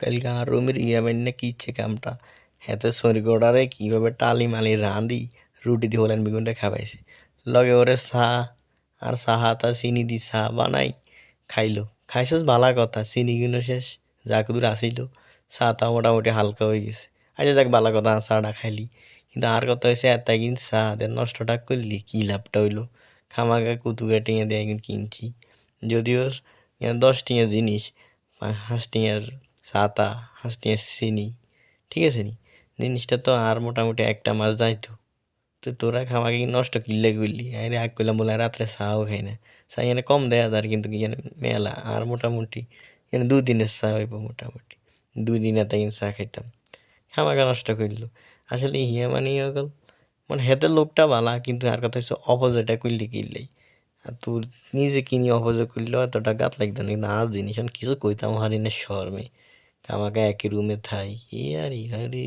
কালকে আর রুমের ইয়াবেন না কি ইচ্ছে কামটা হেতে সরিগোড়ারে কীভাবে টালি মালি রাঁধি রুটি দিয়ে হলেন বেগুনটা খাবাইছে লগে ওরে চা আর চাহাতা চিনি দি চা বানাই খাইলো খাইছস ভালা কথা চিনি গুলো শেষ যা কুদুর আসিল চাটা মোটামুটি হালকা হয়ে গেছে আচ্ছা যাক ভালা কথা চাটা খাইলি কিন্তু আর কথা হয়েছে এত কিন চা দে নষ্টটা করলি কী লাভটা হইল খামাকে কুতুকে টিঙে দিয়ে একদিন কিনছি যদিও দশ টিঙের জিনিস পা- হাঁস টিঙের চাতা হাঁস নিয়ে চিনি। ঠিক আছে নি? জিনিসটা তো আর মোটামুটি একটা মাস যাইতো। তো তোরা খামাকে কি নষ্ট কিনলে করলি? আরে আগ করলাম বলে রাত্রে চাও খাই না। চা এখানে কম দেয়া যার কিন্তু এখানে মেলা। আর মোটামুটি এখানে দুদিনের চা হইব মোটামুটি। দুই দিনে তাই চা খাইতাম। খামাকে নষ্ট করল। আসলে হিয়া মানে গেল মানে হেতে লোকটা ভালা, কিন্তু আর কথা হচ্ছে অপোজিটটা করলি কিনলেই আর তোর নিজে কিনি অপোজিট করলেও এতটা গাত লাগতো না। কিন্তু আর জিনিস কিছু কইতাম হারিনের শর্মে। আমাকে একই রুমে থাই এ আর ই আরে